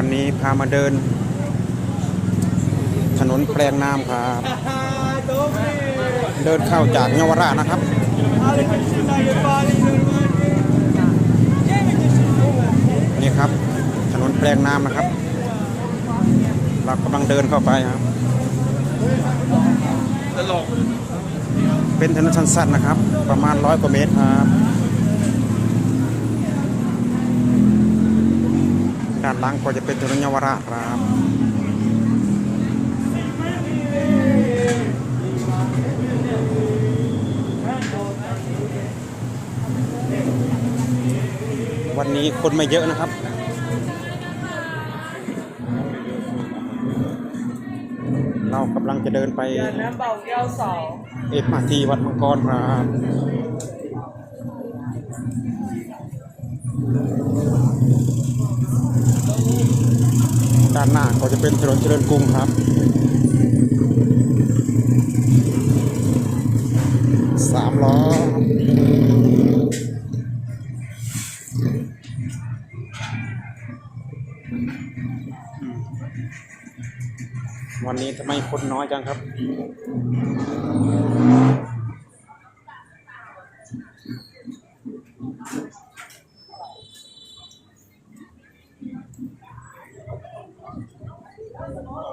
วันนี้พามาเดิน ถนนแปลงน้ำครับ เดินเข้าจากเยาวราชนะครับนี่ครับ ถนนแปลงน้ำนะครับ เรากำลังเดินเข้าไปครับตลกเป็นถนนสั้นๆนะครับ ประมาณร้อยกว่าเมตรครับ ด้านหลังก็จะเป็นถนนเยาวราชครับวันนี้คนไม่เยอะนะครับ เรากำลังจะเดินไปเอนน้ำเบาแก้วสองเอ็มาทีวัดมังกรครับ ด้านหน้าก็จะเป็นถนนเจริญกรุงครับ สามล้อ วันนี้ทำไมคนน้อยจังครับ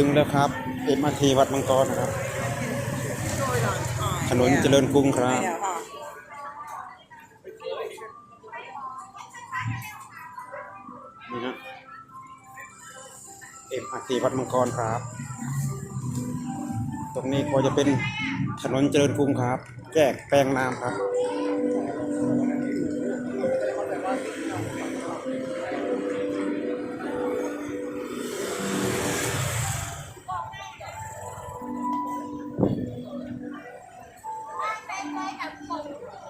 ถึงแล้วครับเอ็มอาทีวัดมังกรนะครับ ถนนเจริญกรุงครับ นี่ยค่ะนี่นะเอ็มอาทีวัดมังกรครับ ตรงนี้ก็จะเป็นถนนเจริญกรุงครับ แยกแปลงน้ำครับ Máy.